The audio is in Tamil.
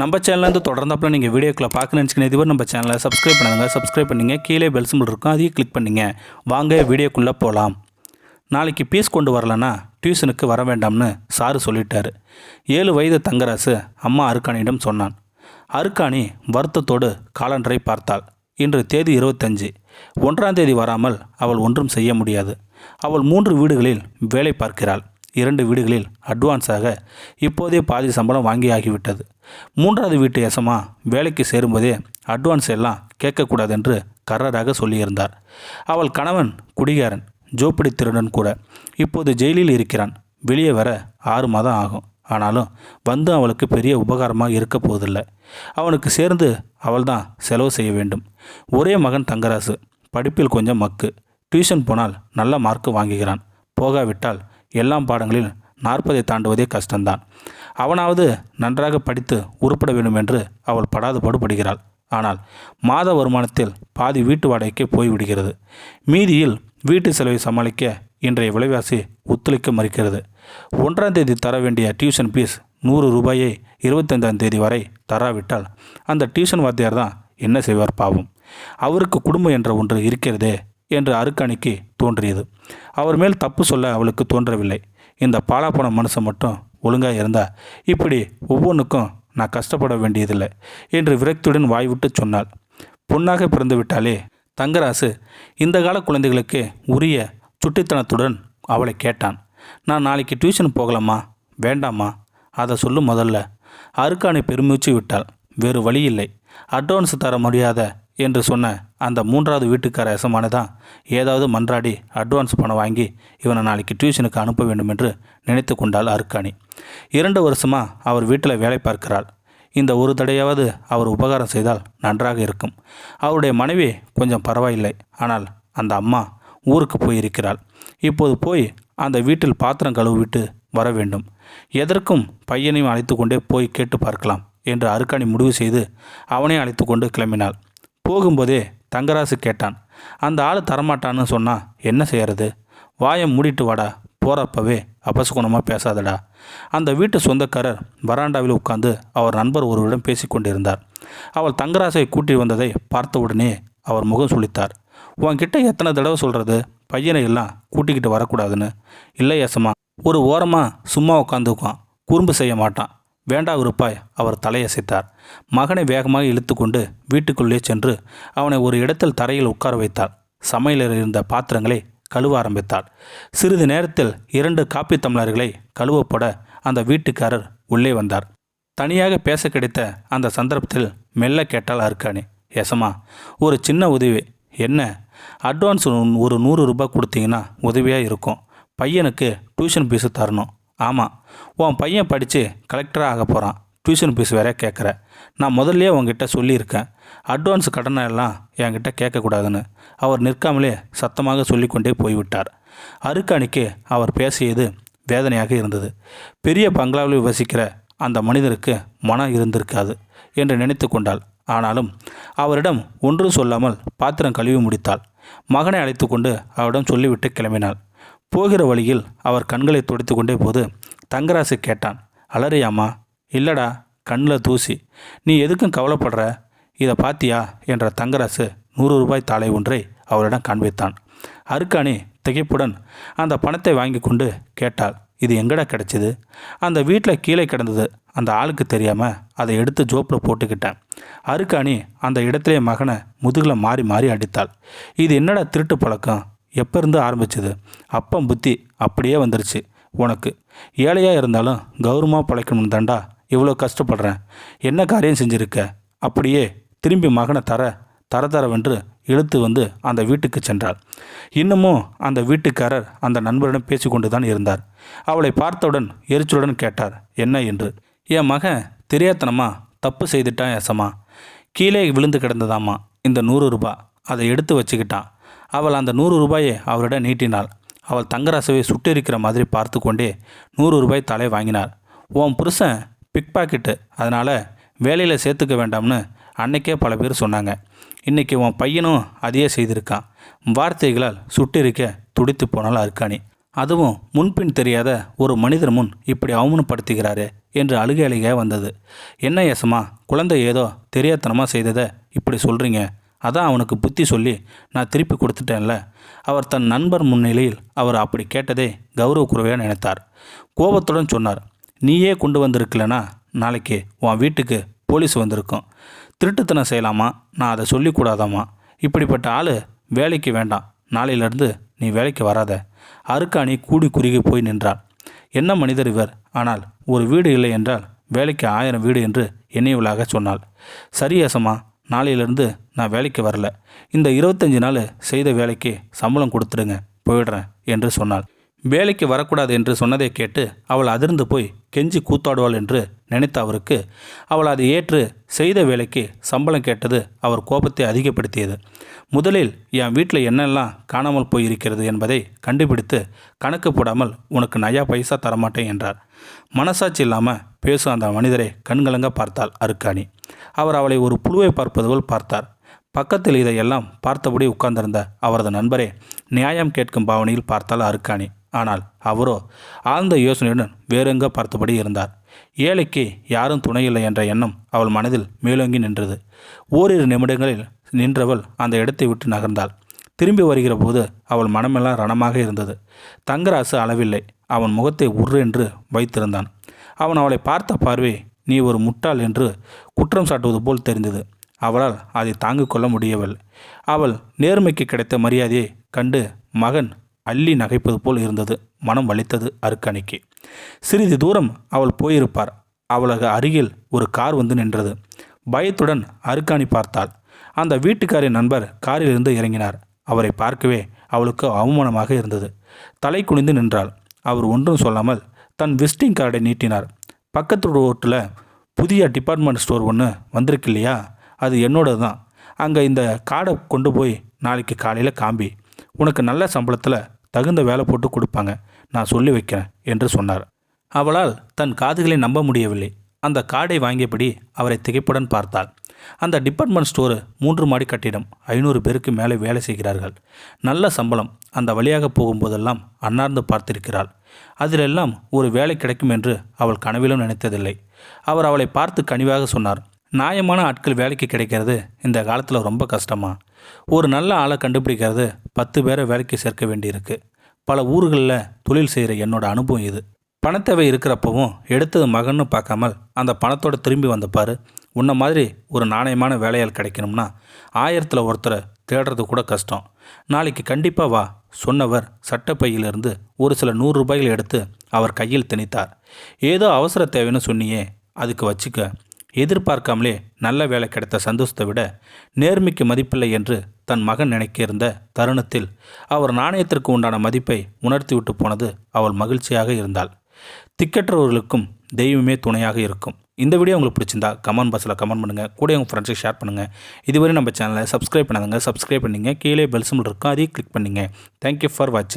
நம்ம சேனல்லேருந்து தொடர்ந்தாப்பில் நீங்கள் வீடியோக்களை பார்க்க நினச்சிக்கின இதுவரை நம்ம சேனலை சப்ஸ்கிரைப் பண்ணுங்கள் சப்ஸ்கிரைப் பண்ணிங்க. கீழே பெல் சிம்பிள் இருக்கும். அதையும் கிளிக் பண்ணிங்க. வாங்க வீடியோக்குள்ளே போகலாம் நாளைக்கு பீஸ் கொண்டு வரலன்னா டியூஷனுக்கு வர வேண்டாம்னு சாரு சொல்லிட்டாரு. ஏழு வயது தங்கராசு அம்மா அருக்காணியிடம் சொன்னான். அருக்காணி வருத்தத்தோடு காலண்டரை பார்த்தாள். இன்று தேதி இருபத்தஞ்சு. ஒன்றாம் தேதி வராமல் அவள் ஒன்றும் செய்ய முடியாது. அவள் மூன்று வீடுகளில் வேலை பார்க்கிறாள். இரண்டு வீடுகளில் அட்வான்ஸாக இப்போதே பாதி சம்பளம் வாங்கி ஆகிவிட்டது மூன்றாவது வீட்டு எசமா வேலைக்கு சேரும்போதே அட்வான்ஸ் எல்லாம் கேட்கக்கூடாது என்று கர்ரராக சொல்லியிருந்தார். அவள் கணவன் குடிகாரன் ஜோப்படி திருடன் கூட இப்போது ஜெயிலில் இருக்கிறான். வெளியே வர ஆறு மாதம் ஆகும். ஆனாலும் வந்து அவளுக்கு பெரிய உபகாரமாக இருக்க போவதில்லை. அவனுக்கு சேர்ந்து அவள்தான் செலவு செய்ய வேண்டும். ஒரே மகன் தங்கராசு படிப்பில் கொஞ்சம் மக்கு. டியூஷன் போனால் நல்ல மார்க்கு வாங்குகிறான். போகாவிட்டால் எல்லாம் பாடங்களில் நாற்பதை தாண்டுவதே கஷ்டம்தான். அவனாவது நன்றாக படித்து உருப்பட வேண்டும் என்று அவள் படாது பாடுபடுகிறாள் ஆனால் மாத வருமானத்தில் பாதி வீட்டு வாடகைக்கு போய்விடுகிறது. மீதியில் வீட்டு செலவை சமாளிக்க இன்றைய விலைவாசி ஒத்துழைக்க மறுக்கிறது. ஒன்றாம் தேதி தர வேண்டிய டியூஷன் ஃபீஸ் நூறு ரூபாயை இருபத்தைந்தாம் தேதி வரை தராவிட்டால் அந்த டியூஷன் வாத்தியார் தான் என்ன செய்வார் பாவம். அவருக்கு குடும்பம் என்ற ஒன்று இருக்கிறதே என்று அருக்காணிக்கு தோன்றியது. அவர் மேல் தப்பு சொல்ல அவளுக்கு தோன்றவில்லை. இந்த பாலாப்போன மனுஷன் மட்டும் ஒழுங்காக இருந்தா இப்படி ஒவ்வொன்றுக்கும் நான் கஷ்டப்பட வேண்டியதில்லை என்று விரக்தியுடன் வாய்விட்டு சொன்னாள். பொண்ணாக பிறந்து விட்டாலே தங்கராசு இந்த கால குழந்தைகளுக்கு உரிய சுட்டித்தனத்துடன் அவளை கேட்டான். நான் நாளைக்கு டியூஷன் போகலாமா? வேண்டாமா? அதை சொல்லும் முதல்ல. அருக்கானை பெருமூச்சு விட்டாள். வேறு வழி இல்லை அட்வான்ஸ் தர முடியாத என்று சொன்ன அந்த மூன்றாவது வீட்டுக்கார எசமான தான் ஏதாவது மன்றாடி அட்வான்ஸ் பணம் வாங்கி இவனை நாளைக்கு டியூஷனுக்கு அனுப்ப வேண்டும் என்று நினைத்து கொண்டாள் அருக்காணி. இரண்டு வருஷமாக அவர் வீட்டில் வேலை பார்க்கிறாள். இந்த ஒரு தடையாவது அவர் உபகாரம் செய்தால் நன்றாக இருக்கும். அவருடைய மனைவி கொஞ்சம் பரவாயில்லை. ஆனால் அந்த அம்மா ஊருக்கு போயிருக்கிறாள். இப்போது போய் அந்த வீட்டில் பாத்திரம் கழுவிட்டு வர வேண்டும். எதற்கும் பையனையும் அழைத்து கொண்டே போய் கேட்டு பார்க்கலாம் என்று அருக்காணி முடிவு செய்து அவனை அழைத்து கொண்டு கிளம்பினாள். போகும்போதே தங்கராசு கேட்டான். அந்த ஆள் தரமாட்டான்னு சொன்னால் என்ன செய்யறது? வாயை மூடிட்டு வாடா. போகிறப்பவே அபசகுணமாக பேசாதடா. அந்த வீட்டு சொந்தக்காரர் வராண்டாவில் உட்கார்ந்து அவர் நண்பர் ஒருவரிடம் பேசிக்கொண்டிருந்தார் அவள் தங்கராசை கூட்டி வந்ததை பார்த்த உடனே அவர் முகம் சுழித்தார். உன்கிட்ட எத்தனை தடவை சொல்கிறது பையனை எல்லாம் கூட்டிக்கிட்டு வரக்கூடாதுன்னு. இல்லை ஏசமா ஒரு ஓரமாக சும்மா உட்காந்துக்குவான் குறும்பு செய்ய மாட்டான். வேண்டா விருப்பாய் அவர் தலையசைத்தார். மகனை வேகமாக இழுத்துக்கொண்டு வீட்டுக்குள்ளே சென்று அவனை ஒரு இடத்தில் தரையில் உட்கார வைத்தாள். சமையலில் இருந்த பாத்திரங்களை கழுவ ஆரம்பித்தாள். சிறிது நேரத்தில் இரண்டு காப்பி தம்ளர்களை கழுவப்பட அந்த வீட்டுக்காரர் உள்ளே வந்தார். தனியாக பேச கிடைத்த அந்த சந்தர்ப்பத்தில் மெல்ல கேட்டால் அருக்காணி எசமா ஒரு சின்ன உதவி. என்ன? அட்வான்ஸ் ஒரு நூறு ரூபாய் கொடுத்தீங்கன்னா உதவியாக இருக்கும். பையனுக்கு டியூஷன் ஃபீஸு தரணும். ஆமாம் உன் பையன் படித்து கலெக்டராக ஆக போகிறான் டியூஷன் ஃபீஸ் வேற கேட்குற நான் முதல்லையே உங்ககிட்ட சொல்லியிருக்கேன். அட்வான்ஸ் கடனை எல்லாம் என்கிட்ட கேட்கக்கூடாதுன்னு. அவர் நிற்காமலே சத்தமாக சொல்லிக்கொண்டே போய்விட்டார். அருக்காணிக்கு அவர் பேசியது வேதனையாக இருந்தது. பெரிய பங்களாவில் வசிக்கிற அந்த மனிதருக்கு மனம் இருந்திருக்காது என்று நினைத்து கொண்டாள். ஆனாலும் அவரிடம் ஒன்றும் சொல்லாமல் பாத்திரம் கழுவி முடித்தாள். மகனை அழைத்து கொண்டு அவரிடம் சொல்லிவிட்டு கிளம்பினாள். போகிற வழியில் அவர் கண்களை துடைத்து கொண்டே போது தங்கராசு கேட்டான் அலறியாமா இல்லடா கண்ணில் தூசி. நீ எதுக்கும் கவலைப்படுற? இதை பாத்தியா? என்ற தங்கராசு நூறு ரூபாய் தாளை ஒன்றை அவரிடம் காண்பித்தான். அருக்காணி திகைப்புடன் அந்த பணத்தை வாங்கி கொண்டு கேட்டாள் இது எங்கடா கிடைச்சிது? அந்த வீட்டில் கீழே கிடந்தது. அந்த ஆளுக்கு தெரியாமல் அதை எடுத்து ஜோப்பில் போட்டுக்கிட்டேன். அருக்காணி அந்த இடத்திலே மகனை முதுகில் மாறி மாறி அடித்தாள். இது என்னடா திருட்டு பழக்கம்? எப்போ இருந்து ஆரம்பிச்சது? அப்பம் புத்தி அப்படியே வந்துருச்சு. உனக்கு ஏழையாக இருந்தாலும் கௌரவமாக பழைக்கணும் தாண்டா. இவ்வளோ கஷ்டப்படுறேன். என்ன காரியம் செஞ்சுருக்க? அப்படியே திரும்பி மகனை தர தர தரவென்று இழுத்து வந்து அந்த வீட்டுக்கு சென்றாள். இன்னமும் அந்த வீட்டுக்காரர் அந்த நண்பரிடம் பேசிக்கொண்டு தான் இருந்தார். அவளை பார்த்தவுடன் எரிச்சலுடன் கேட்டார் என்ன என்று? என் மகன் தெரியாத்தனமா தப்பு செய்துட்டான் எசமா கீழே விழுந்து கிடந்ததாமா இந்த நூறு ரூபா. அதை எடுத்து வச்சுக்கிட்டான். அவள் அந்த நூறு ரூபாயை அவரிடம் நீட்டினாள். அவள் தங்கராசவை சுட்டெரிக்கிற மாதிரி பார்த்து கொண்டே நூறு ரூபாய் தலை வாங்கினார் உன் புருஷன் பிக் பாக்கெட்டு அதனால் வேலையில் சேர்த்துக்க வேண்டாம்னு அன்னைக்கே பல பேர் சொன்னாங்க. இன்றைக்கி உன் பையனும் அதையே செய்திருக்கான். வார்த்தைகளால் சுட்டிருக்க துடித்து போனால் அருக்காணி. அதுவும் முன்பின் தெரியாத ஒரு மனிதர் முன் இப்படி அவமானப்படுத்துகிறாரு என்று அழுகை அழுகையாக வந்தது. என்ன ஏசமா குழந்தை ஏதோ தெரியாத்தனமாக செய்ததை இப்படி சொல்கிறீங்க அதான் அவனுக்கு புத்தி சொல்லி நான் திருப்பி கொடுத்துட்டேன்ல. அவர் தன் நண்பர் முன்னிலையில் அவர் அப்படி கேட்டதே கௌரவ நினைத்தார். கோபத்துடன் சொன்னார் நீயே கொண்டு வந்திருக்கலனா? நாளைக்கு உன் வீட்டுக்கு போலீஸ் வந்திருக்கும். திருட்டுத்தனம் செய்யலாமா? நான் அதை சொல்லிக்கூடாதாம்மா இப்படிப்பட்ட ஆள் வேலைக்கு வேண்டாம். நாளையிலிருந்து நீ வேலைக்கு வராத. அருக்காணி கூடி குறுகி போய் நின்றாள். என்ன மனிதர் இவர்? ஆனால் ஒரு வீடு இல்லை என்றால் வேலைக்கு ஆயிரம் வீடு என்று எண்ணியவளாக சொன்னாள். சரி யசமா நாளையிலேருந்து நான் வேலைக்கு வரல. இந்த இருபத்தஞ்சி நாள் செய்த வேலைக்கு சம்பளம் கொடுத்துடுங்க போயிடுறேன் என்று சொன்னாள். வேலைக்கு வரக்கூடாது என்று சொன்னதை கேட்டு அவள் அதிர்ந்து போய் கெஞ்சி கூத்தாடுவாள் என்று நினைத்த அவருக்கு அவள் அதை ஏற்று செய்த வேலைக்கு சம்பளம் கேட்டது அவர் கோபத்தை அதிகப்படுத்தியது. முதலில் என் வீட்டில் என்னெல்லாம் காணாமல் போயிருக்கிறது என்பதை கண்டுபிடித்து கணக்கு போடாமல் உனக்கு நயா பைசா தரமாட்டேன் என்றார். மனசாட்சி இல்லாமல் பேசும் அந்த மனிதரை கண்கலங்க பார்த்தாள் அருக்காணி. அவர் அவளை ஒரு புழுவை பார்ப்பது போல் பார்த்தார். பக்கத்தில் இதையெல்லாம் பார்த்தபடி உட்கார்ந்திருந்த அவரது நண்பரே நியாயம் கேட்கும் பாவனையில் பார்த்தால் அருக்காணி. ஆனால் அவரோ ஆழ்ந்த யோசனையுடன் வேறெங்க பார்த்தபடி இருந்தார். ஏழைக்கு யாரும் துணையில்லை என்ற எண்ணம் அவள் மனதில் மேலோங்கி நின்றது. ஓரிரு நிமிடங்களில் நின்றவள் அந்த இடத்தை விட்டு நகர்ந்தாள். திரும்பி வருகிற போது அவள் மனமெல்லாம் ரணமாக இருந்தது. தங்கராசு அளவில்லை. அவன் முகத்தை உர்ரு என்று வைத்திருந்தான். அவன் அவளை பார்த்த பார்வை நீ ஒரு முட்டாள் என்று குற்றம் சாட்டுவது போல் தெரிந்தது. அவளால் அதை தாங்கிக் கொள்ள முடியவில்லை. அவள் நேர்மைக்கு கிடைத்த மரியாதையை கண்டு மகன் அள்ளி நகைப்பது போல் இருந்தது. மனம் வலித்தது அருக்கணிக்கு. சிறிது தூரம் அவள் போயிருப்பார். அவளது அருகில் ஒரு கார் வந்து நின்றது. பயத்துடன் அருக்காணி பார்த்தாள். அந்த வீட்டுக்காரின் நண்பர் காரிலிருந்து இறங்கினார். அவரை பார்க்கவே அவளுக்கு அவமானமாக இருந்தது. தலை குனிந்து நின்றாள். அவர் ஒன்றும் சொல்லாமல் தன் விசிட்டிங் கார்டை நீட்டினார். பக்கத்து ரோட்டில் புதிய டிபார்ட்மெண்ட் ஸ்டோர் ஒன்று வந்திருக்கு இல்லையா அது என்னோடது தான் அங்கே இந்த கார்டை கொண்டு போய் நாளைக்கு காலையில் காம்பி. உனக்கு நல்ல சம்பளத்தில் தகுந்த வேலை போட்டு கொடுப்பாங்க. நான் சொல்லி வைக்கிறேன் என்று சொன்னார். அவளால் தன் காதுகளை நம்ப முடியவில்லை. அந்த கார்டை வாங்கியபடி அவரை திகைப்புடன் பார்த்தாள். அந்த டிபார்ட்மெண்ட் ஸ்டோரு மூன்று மாடி கட்டிடம் ஐநூறு பேருக்கு மேலே வேலை செய்கிறார்கள். நல்ல சம்பளம். அந்த வழியாக போகும்போதெல்லாம் அன்னார்ந்து பார்த்திருக்கிறாள். அதிலெல்லாம் ஒரு வேலை கிடைக்கும் என்று அவள் கனவிலும் நினைத்ததில்லை. அவர் அவளை பார்த்து கனிவாக சொன்னார். நியாயமான ஆட்கள் வேலைக்கு கிடைக்கிறது. இந்த காலத்தில் ரொம்ப கஷ்டமா? ஒரு நல்ல ஆளை கண்டுபிடிக்கிறது பத்து பேரை வேலைக்கு சேர்க்க வேண்டியிருக்கு. பல ஊர்களில் தொழில் செய்கிற என்னோட அனுபவம் இது. பணத்தேவை இருக்கிறப்பவும் எடுத்தது மகன்னு பார்க்காமல் அந்த பணத்தோட திரும்பி வந்தப்பார் உன்ன மாதிரி ஒரு நாணயமான வேலையால் கிடைக்கணும்னா ஆயிரத்தில் ஒருத்தரை தேடுறது கூட கஷ்டம். நாளைக்கு கண்டிப்பாக வா சொன்னவர் சட்டப்பையிலிருந்து ஒரு சில நூறு ரூபாய்கள் எடுத்து அவர் கையில் திணித்தார். ஏதோ அவசர தேவைன்னு சொன்னியே அதுக்கு வச்சுக்க. எதிர்பார்க்காமலே நல்ல வேலை கிடைத்த சந்தோஷத்தை விட நேர்மைக்கு மதிப்பில்லை என்று தன் மகன் நினைக்க இருந்த தருணத்தில் அவர் நாணயத்திற்கு உண்டான மதிப்பை உணர்த்திவிட்டு போனது அவள் மகிழ்ச்சியாக இருந்தாள். திக்கற்றவர்களுக்கும் தெய்வமே துணையாக இருக்கும். இந்த வீடியோ உங்களுக்கு பிடிச்சிருந்தா கமெண்ட் பாக்ஸில் கமெண்ட் பண்ணுங்கள் கூட உங்கள் ஃப்ரெண்ட்ஸுக்கு ஷேர் பண்ணுங்கள் இதுவரை நம்ம சேனலை சப்ஸ்கிரைப் பண்ணாதங்க சப்ஸ்கிரைப் பண்ணிங்க. கீழே பெல் இருக்கும். அதையும் கிளிக் பண்ணிங்க. தேங்க்யூ ஃபார் வாட்சிங்